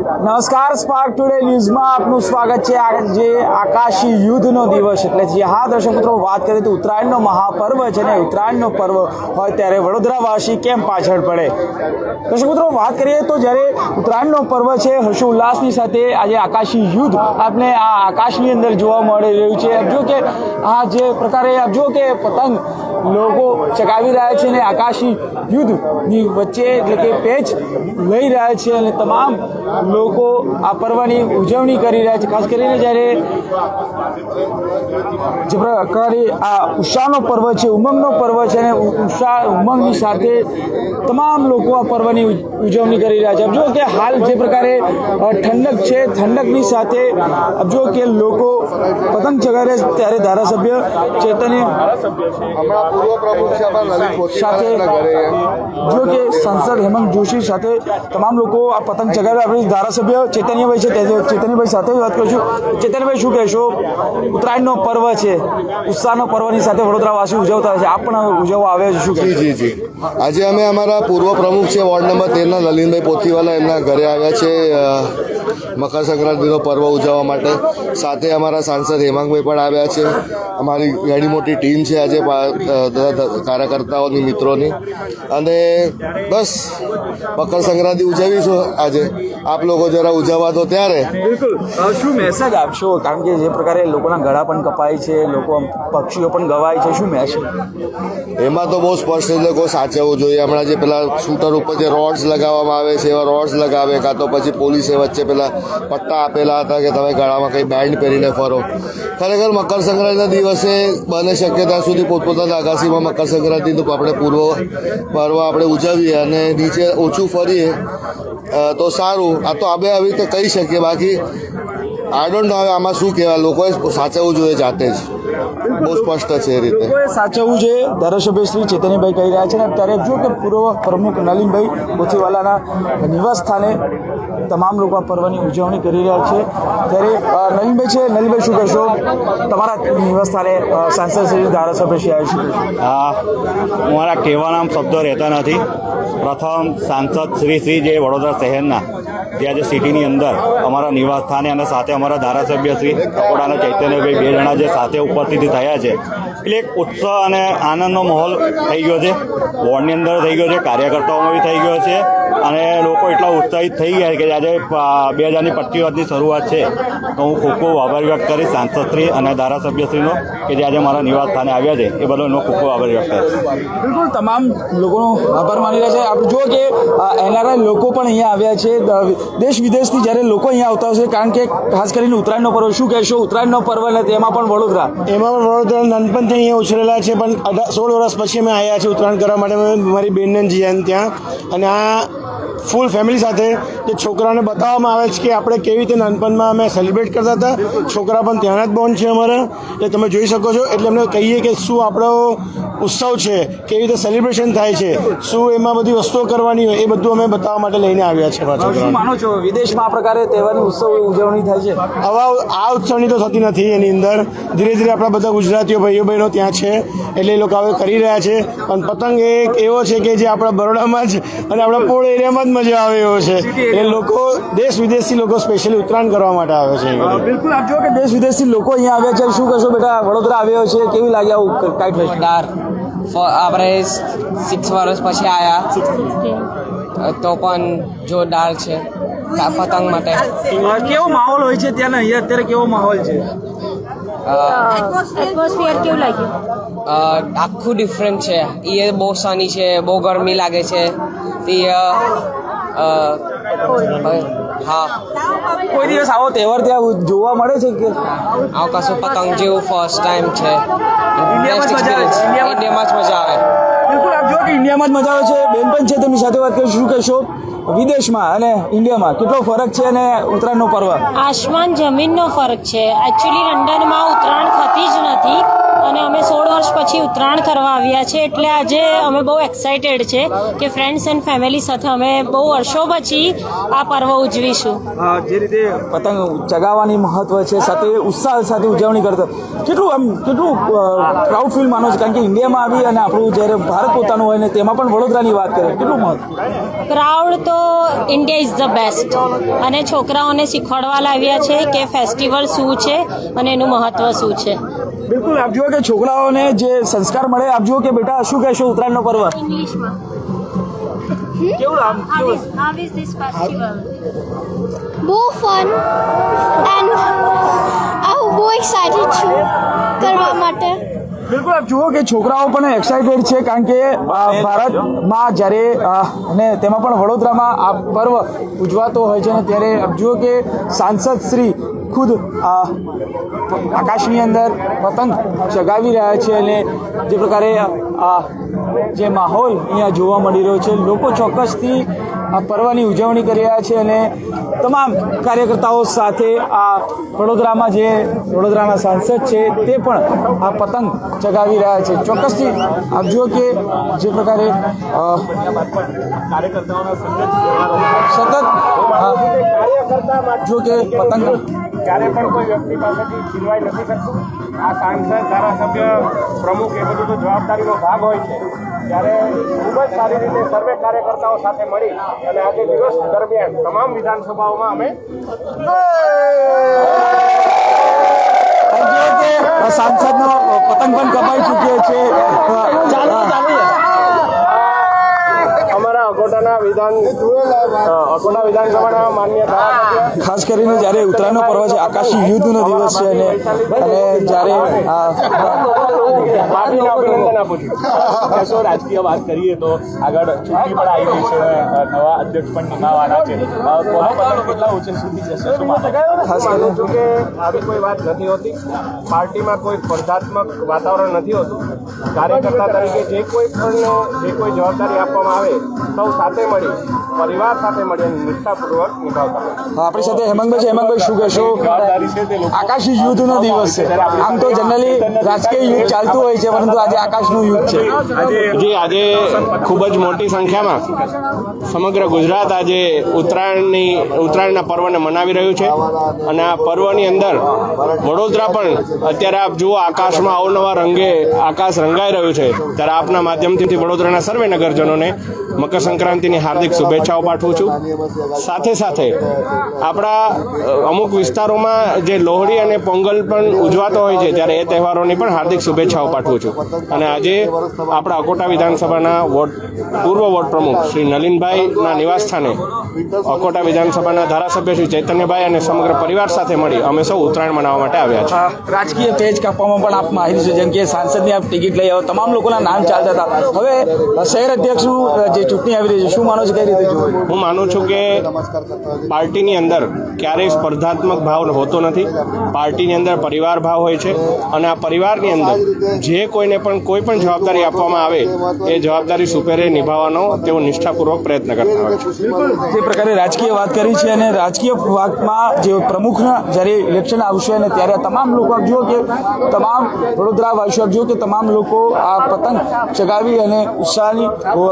નમસ્કાર spark today ન્યૂઝમાં આપનું સ્વાગત છે. આજે આકાશી યુદ્ધનો દિવસ એટલે જે, હા, દર્શક મિત્રો, વાત કરીએ તો ઉત્તરાયણનો મહાપર્વ છે ને, ઉત્તરાયણનો પર્વ હોય ત્યારે વડોદરાવાસી કેમ પાછળ પડે? દર્શક મિત્રો, વાત કરીએ તો જ્યારે ઉત્તરાયણનો પર્વ છે, હર્ષોલ્લાસની સાથે આજે આકાશી યુદ્ધ આપને આ આકાશની અંદર જોવા મળી રહ્યું છે. જો કે આ જે પ્રકારે જો કે પતંગ લોકો ચગાવી રહ્યા છે અને આકાશી યુદ્ધની વચ્ચે એટલે કે પેચ લઈ રહ્યા છે અને તમામ લોકો આ પર્વની ઉજવણી કરી રહ્યા છે. ખાસ કરીને જ્યારે જે પ્રકારે આ ઉત્સાહનો પર્વ છે ઉમંગનો પર્વ છે અને ઉ- ઉત્સાહ ઉમંગની સાથે તમામ લોકો આ પર્વની ઉજ- ઉજવણી કરી રહ્યા છે. આપ જુઓ કે હાલ જે પ્રકારે અ, ઠંડક છે ઠંડકની સાથે આપ જુઓ કે લોકો પતંગ ચગાવે છે ત્યારે ધારાસભ્ય ચેતન્ય હમણાં પૂર્વ પ્રમુખ છે આપણા લલિત સાથે પોતીવાલાના ઘરે જો કે સાંસદ હેમંત જોશી સાથે તમામ લોકો આ પતંગ ચગાવે આપણે ધારાસભ્ય ચેતન્યભાઈ છે તે ચેતન્યભાઈ સાથે વાત કરીશું ચેતન્યભાઈ, શું કહેશો? ઉત્તરાયણનો પર્વ છે. ઉત્સાહનો પર્વની સાથે વડોદરાવાસી ઉજવતા છે. આપ પણ ઉજવવા આવે છે. શું જી જી જી. આજે અમે અમારા પૂર્વ પ્રમુખ છે, વોર્ડ નંબર તેરના, લલિનભાઈ પોથીવાલા એમના ઘરે આવ્યા છે. મકર સંક્રાંતિનો પર્વ ઉજવવા માટે. સાથે અમારા સાંસદ હેમાંગભાઈ પણ આવ્યા છે. અમારી ઘણી મોટી ટીમ છે આજે કાર્યકર્તાઓની મિત્રોની. અને બસ મકર સંક્રાંતિ ઉજવીશું આજે. આપ લોકો જરા ઉજવવા તો ત્યારે. શું મેસેજ આપશો? કારણ કે જે પ્રકારે લોકોના ગળા પણ કપાય છે લોકો પક્ષીઓ પણ ગવાય છે શું મેસેજ એમાં તો બહુ સ્પષ્ટ છે લોકો સાચવવું જોઈએ. હમણાં જે પેલા શૂટર ઉપર જે રોડ્સ લગાવવામાં આવે છે એવા રોડ્સ લગાવે કાં તો પછી પોલીસે વચ્ચે પેલા પટ્ટા આપેલા હતા કે તમે ગળામાં કંઈ બેન્ડ પહેરીને ફરો. ખરેખર મકર સંક્રાંતિના દિવસે બને શક્ય ત્યાં સુધી પોતપોતાના અગાસીમાં મકર સંક્રાંતિનું આપણે પૂર્વ પર્વ આપણે ઉજવીએ અને નીચે ઓછું ફરીએ તો સારું. આ તો આપણે આવી રીતે કહી શકીએ. બાકી આઈ ડોન્ટ નો હવે આમાં શું કહેવાય. લોકોએ સાચવવું જોઈએ જાતે જ. બહુ સ્પષ્ટ છે એ રીતે. સાચવવું જોઈએ. ધારાસભ્ય શ્રી ચેતનભાઈ કહી રહ્યા છે ને, અત્યારે જો કે પૂર્વ પ્રમુખ નલિનભાઈ પોથીવાલાના નિવાસ સ્થાને તમામ લોકો આ પર્વની ઉજવણી કરી રહ્યા છે. ત્યારે નલિનભાઈ છે નલિનભાઈ શું કહેશો તમારા નિવાસ સ્થાને અ, સાંસદ શ્રી ધારાસભ્ય શ્રી આવ્યા કહેશો આ મારા કહેવાના શબ્દો રહેતા નથી. પ્રથમ સાંસદ શ્રી શ્રી જે વડોદરા શહેરના જે આજે સિટીની અંદર અમારા નિવાસસ્થાને અને સાથે અમારા ધારાસભ્ય શ્રી કપોડાના ચૈતન્યભાઈ બે જણા જે સાથે ઉપસ્થિત થયા છે એટલે એક ઉત્સાહ અને આનંદનો માહોલ થઈ ગયો છે. વોર્ડની અંદર થઈ ગયો છે કાર્યકર્તાઓમાં બી થઈ ગયો છે. અને લોકો એટલા ઉત્સાહિત થઈ ગયા છે કે આજે બે હજારની પચીસ વર્ષની શરૂઆત છે. તો હું ખૂબ ખૂબ આભાર વ્યક્ત કરીશ સાંસદશ્રી અને ધારાસભ્યશ્રીનો કે જે આજે મારા નિવાસ સ્થાને આવ્યા છે. એ બદલ એનો ખૂબ ખૂબ આભાર વ્યક્ત કરીશ. બિલકુલ તમામ લોકોનો આભાર માની રહ્યા છે. આપણે જુઓ કે એનઆરઆઈ લોકો પણ અહીંયા આવ્યા છે. દેશ વિદેશથી જ્યારે લોકો અહીંયા આવતા હશે કારણ કે ખાસ કરીને ઉત્તરાયણનો પર્વ શું કહેશો? ઉત્તરાયણનો પર્વ ને તેમાં પણ વડોદરા. એમાં પણ વડોદરા નાનપણથી અહીંયા ઉછરેલા છે, પણ અઢાર સોળ વર્ષ પછી અમે આવ્યા છીએ ઉત્તરાયણ કરવા માટે. મારી બહેનને જીયાને ત્યાં. અને આ ફૂલ ફેમિલી સાથે જે છોકરાઓને બતાવવામાં આવે છે કે આપણે કેવી રીતે નાનપણમાં અમે સેલિબ્રેટ કરતા હતા. છોકરા પણ ત્યાંના જ બોન્ડ છે અમારા. એટલે તમે જોઈ શકો છો. એટલે અમને કહીએ કે શું આપણો ઉત્સવ છે કેવી રીતે સેલિબ્રેશન થાય છે શું એમાં બધી વસ્તુઓ કરવાની હોય એ બધું અમે બતાવવા માટે લઈને આવ્યા છે શું માનો છો વિદેશમાં આ પ્રકારે તહેવારની ઉત્સવ ઉજવણી થાય છે? આવા આ ઉત્સવની તો થતી નથી એની અંદર. ધીરે ધીરે આપણા બધા ગુજરાતીઓ ભાઈઓ બહેનો ત્યાં છે એટલે એ લોકો હવે કરી રહ્યા છે. પણ પતંગ એક એવો છે કે જે આપણા બરોડામાં જ અને આપણા પોળ એરિયામાં જ મજા આવે એવો છે. એ લોકો દેશ વિદેશથી લોકો સ્પેશિયલી ઉત્તરાયણ કરવા માટે આવે છે બિલકુલ. આપ જો કે દેશ વિદેશથી લોકો અહીંયા આવ્યા છે. શું કરશો બેટા? વડોદરા આવ્યો છે. કેવી લાગે આવું ફ- આપણે સિક્સ વર્ષ પછી આવ્યા તો પણ જોરદાર છે. પતંગ માટે. કેવો માહોલ હોય છે ત્યાં અહીંયા અત્યારે કેવો માહોલ છે? એટમોસ્ફિયર કેવું લાગ્યું? આખું ડિફરન્ટ છે. એ બહુ સની છે બહુ ગરમી લાગે છે. તે હા. કોઈ દિવસ આવો તહેવાર ત્યાં જોવા મળે છે કે? આવો કશું પતંગ જેવું ફર્સ્ટ ટાઈમ છે. ઇન્ડિયામાં જ મજા આવે ઇન્ડિયામાં જ- ઇન્ડિયામાં જ મજા આવે. બિલકુલ આપ જો કે ઇન્ડિયામાં જ મજા આવે છે. બેન પણ છે તેમની સાથે વાત કરીશું. શું કહેશો? વિદેશમાં અને ઇન્ડિયામાં કેટલો ફરક છે અને ઉત્તરાયણનો પર્વ? આસમાન જમીનનો ફરક છે. એકચ્યુઅલી લંડનમાં ઉત્તરાયણ થતી જ નથી. અને અમે સોળ વર્ષ પછી ઉત્તરાયણ કરવા આવ્યા છે એટલે આજે અમે બહુ એક્સાઇટેડ છે કે ફ્રેન્ડ્સ એન્ડ ફેમિલી સાથે અમે બહુ વર્ષો પછી આ પર્વ ઉજવીશું. જે રીતે પતંગ ચગાવવાની મહત્વ છે સાથે ઉત્સાહ સાથે ઉજવણી કરતો. કેટલું આમ કેટલું પ્રાઉડ ફીલ માનો છો? કારણ કે ઇન્ડિયામાં આવી અને આપણું જ્યારે ભારત પોતાનું હોય ને તેમાં પણ વડોદરાની વાત કરે કેટલું મહત્વ? પ્રાઉડ તો ઇન્ડિયા ઇઝ ધ બેસ્ટ અને છોકરાઓને શીખવાડવા લાવ્યા છે કે ફેસ્ટિવલ શું છે અને એનું મહત્વ શું છે. બિલકુલ આપ જુઓ કે છોકરાઓને જે સંસ્કાર મળે આપ જુઓ કે બેટા શું કહેશો ઉત્તરાયણનો પર્વ? કેવું આમ કેવું બહુ ફન એન્ડ હું બહુ એક્સાઇટેડ છું કરવા માટે બિલકુલ, આપ જુઓ કે છોકરાઓ પણ એક્સાઇટેડ છે, કારણ કે ભારતમાં જ્યારે અને તેમાં પણ વડોદરામાં આ પર્વ ઉજવાતો હોય છે, અને ત્યારે આપ જુઓ કે સાંસદ શ્રી ખુદ આકાશની અંદર પતંગ ચગાવી રહ્યા છે, અને જે પ્રકારે આ જે માહોલ અહીંયા જોવા મળી રહ્યો છે. લોકો ચોક્કસથી આ પર્વની ઉજવણી કરી રહ્યા છે અને તમામ કાર્યકર્તાઓ સાથે આ વડોદરામાં જે વડોદરાના સાંસદ છે તે પણ આ પતંગ ચગાવી રહ્યા છે. ચોક્કસથી આપ જુઓ કે જે પ્રકારે સતત જો કે પતંગ ક્યારે પણ કોઈ વ્યક્તિ પાસેથી છીનવાઈ નથી શકતું. આ સાંસદ ધારાસભ્ય પ્રમુખ એ બધું તો જવાબદારીનો ભાગ હોય છે. ત્યારે ખૂબ જ સારી રીતે સર્વે કાર્યકર્તાઓ સાથે મળી અને આજે દિવસ દરમિયાન તમામ વિધાનસભાઓમાં અમે સાંસદનો પતંગ પણ કપાઈ ચૂક્યો છે. ચાલો અમારા અકોટાના વિધાન અકોટા વિધાનસભાના માન્ય ખાસ કરીને જ્યારે ઉત્તરાયણનો પર્વ છે આકાશી યુદ્ધનો દિવસ છે અને અને જ્યારે આ અભિનંદન આપું છું. કશો રાજકીય વાત કરીએ તો આગળ ચૂંટણી પણ આવી ગઈ છે નવા અધ્યક્ષ પણ નિમાવાના છે. કેટલા ઊંચે સુધી જશે ખાસ કરીને છું કે આવી કોઈ વાત નથી હોતી. પાર્ટીમાં કોઈ સ્પર્ધાત્મક વાતાવરણ નથી હોતું. કાર્યકર્તા તરીકે જે કોઈ પણ જે કોઈ જવાબદારી આપવામાં આવે સૌ સાથે મળી પરિવાર સાથે મળી અને નિષ્ઠાપૂર્વક નિભાવતા હોય. આપણી સાથે હેમંતભાઈ છે. હેમંતભાઈ શું કહેશો? આકાશી યુદ્ધનો દિવસ છે. આમ તો જનરલી રાજકીય યુદ્ધ ચાલતું હોય છે પરંતુ આજે આકાશનું યુદ્ધ છે. જી આજે ખૂબ જ મોટી સંખ્યામાં સમગ્ર ગુજરાત આજે ઉત્તરાયણની ઉત્તરાયણના પર્વને મનાવી રહ્યું છે. અને આ પર્વની અંદર વડોદરા પણ અત્યારે આપ જુઓ આકાશમાં અવનવા રંગે આકાશ રંગાઈ રહ્યું છે. ત્યારે આપના માધ્યમથી વડોદરાના સર્વે નગરજનોને મકર સંક્રાંતિની હાર્દિક શુભેચ્છાઓ પાઠવું છું. સાથે સાથે આપણા અમુક વિસ્તારોમાં જે લોહડી અને પોંગલ પણ ઉજવાતો હોય છે, ત્યારે એ તહેવારોની પણ હાર્દિક શુભેચ્છાઓ પાઠવું છું. અને આજે આપણા અકોટા વિધાનસભાના વોર્ડ, પૂર્વ વોર્ડ પ્રમુખ શ્રી નલિનભાઈના નિવાસ સ્થાને અકોટા વિધાનસભાના ધારાસભ્ય શ્રી ચૈતન્યભાઈ અને સમગ્ર પરિવાર સાથે મળી અમે સૌ ઉત્તરાયણ મનાવવા માટે આવ્યા છીએ. રાજકીય તેજ કાપવામાં પણ આપ માહિતી છે, જેમ કે સાંસદની આપ ટિકિટ લઈ આવો, તમામ લોકોના નામ ચાલતા હતા. હવે શહેર અધ્યક્ષનું જે ચૂંટણી આવી રહી છે શું માનો છો કઈ રીતે જુઓ હું માનું છું કે પાર્ટીની અંદર ક્યારેય સ્પર્ધાત્મક ભાવ હોતો નથી. પાર્ટીની અંદર પરિવાર ભાવ હોય છે અને આ પરિવારની અંદર જે કોઈને પણ કોઈ પણ જવાબદારી આપવામાં આવે એ જવાબદારી સુપેરે નિભાવવાનો તેઓ નિષ્ઠાપૂર્વક પ્રયત્ન કરતા હોય છે. જે પ્રકારે રાજકીય વાત કરી છે અને રાજકીય વાતમાં જે પ્રમુખના જ્યારે ઇલેક્શન આવશે અને ત્યારે તમામ લોકો આપ જુઓ કે તમામ વડોદરા વાસીઓ આપ જુઓ કે તમામ લોકો આ પતંગ ચગાવી અને ઉત્સાહની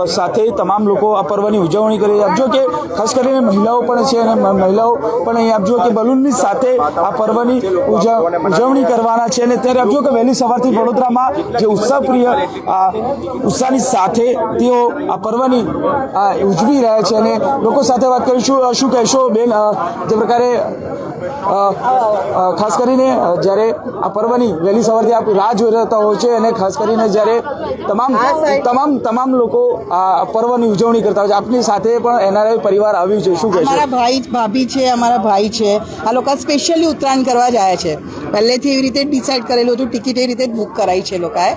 સાથે તમામ લોકો આ પર્વની ઉજવણી કરી આપ જુઓ કે ખાસ કરીને મહિલાઓ પણ છે અને મહિલાઓ પણ અહીં આપજો કે બલૂનની સાથે આ પર્વની ઉજ- ઉજવણી કરવાના છે. અને ત્યારે આપજો કે વહેલી સવારથી વડોદરામાં જે ઉત્સાહપ્રિય, આ ઉત્સાહની સાથે તેઓ આ પર્વની ઉજવી રહ્યા છે. અને લોકો સાથે વાત કરીશું. શું કહેશો બેન? જે પ્રકારે ખાસ કરીને જ્યારે આ પર્વની વહેલી સવારથી આપ રાહ જોઈ રહેતા હોય છે અને ખાસ કરીને જ્યારે તમામ તમામ તમામ લોકો આ પર્વની ઉજવણી કરતા હોય છે આપની સાથે પણ એનઆરઆઈ પરિવાર આવ્યું છે. શું કહેશો અમારા ભાઈ ભાભી છે અમારા ભાઈ છે. આ લોકો સ્પેશિયલી ઉત્તરાયણ કરવા જાય છે. પહેલેથી એવી રીતે ડિસાઈડ કરેલું હતું ટિકિટ એ રીતે જ બુક કરાઈ છે લોકોએ.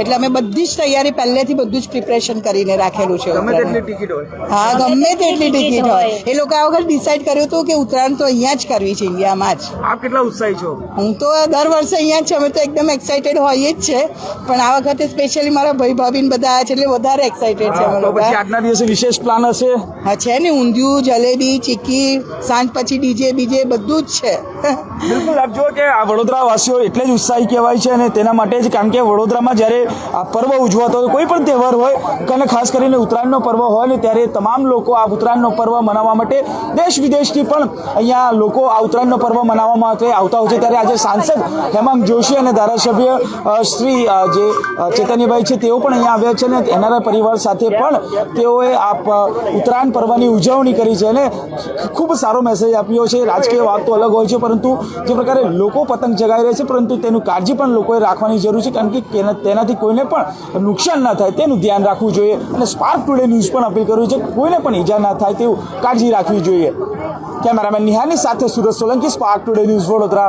એટલે અમે બધી જ તૈયારી પહેલેથી બધું જ પ્રિપરેશન કરીને રાખેલું છે ગમે તેટલી ટિકિટ હોય. હા ગમે તેટલી ટિકિટ હોય. એ લોકો આ વખત ડિસાઈડ કર્યું હતું કે ઉત્તરાયણ તો અહીંયા જ કરવી છે ઇન્ડિયામાં જ. આપ કેટલા ઉત્સાહી છો? હું તો દર વર્ષે અહીંયા જ છે. અમે તો એકદમ એક્સાઇટેડ હોઈએ જ છે. પણ આ વખતે સ્પેશિયલી મારા ભાઈ ભાભીને બધા આવ્યા છે એટલે વધારે એક્સાઇટેડ છે અમે લોકો આજના દિવસે વિશેષ પ્લાન હશે? હા છે ને ઊંધિયું જલેબી ચીક્કી સાંજ પછી ડીજે બીજે બધું જ છે. બિલકુલ આપ જો કે આ વડોદરા વાસીઓ એટલે જ ઉત્સાહી કહેવાય છે અને તેના માટે જ કારણ કે વડોદરામાં જ્યારે આ પર્વ ઉજવાતો હોય કોઈ પણ તહેવાર હોય અને ખાસ કરીને ઉત્તરાયણનો પર્વ હોય ને ત્યારે તમામ લોકો આ ઉત્તરાયણનો પર્વ મનાવવા માટે દેશ વિદેશથી પણ અહીંયા લોકો આ ઉત્તરાયણનો પર્વ મનાવવામાં માટે આવતા હોય છે ત્યારે આજે સાંસદ હેમાંગ જોશી અને ધારાસભ્ય શ્રી જે ચેતન્યભાઈ છે, તેઓ પણ અહીંયા આવ્યા છે અને એનઆરઆઈ પરિવાર સાથે પણ તેઓએ આ ઉત્તરાયણ પર્વની ઉજવણી કરી છે અને ખૂબ સારો મેસેજ આપ્યો છે. રાજકીય વાત તો અલગ હોય છે, પરંતુ જે પ્રકારે લોકો પતંગ જગાવી રહ્યા છે, પરંતુ તેનું કાળજી પણ લોકોએ રાખવાની જરૂર છે, કારણ કે તેનાથી કોઈને પણ નુકસાન ના થાય તેનું ધ્યાન રાખવું જોઈએ અને સ્પાર્ક ટુડે ન્યૂઝ પણ અપીલ કર્યું છે, કોઈને પણ ઈજા ના થાય તેવું કાળજી રાખવી જોઈએ. કેમેરામેન નિહાલની સાથે Surat Solanki spark today news Vadodara.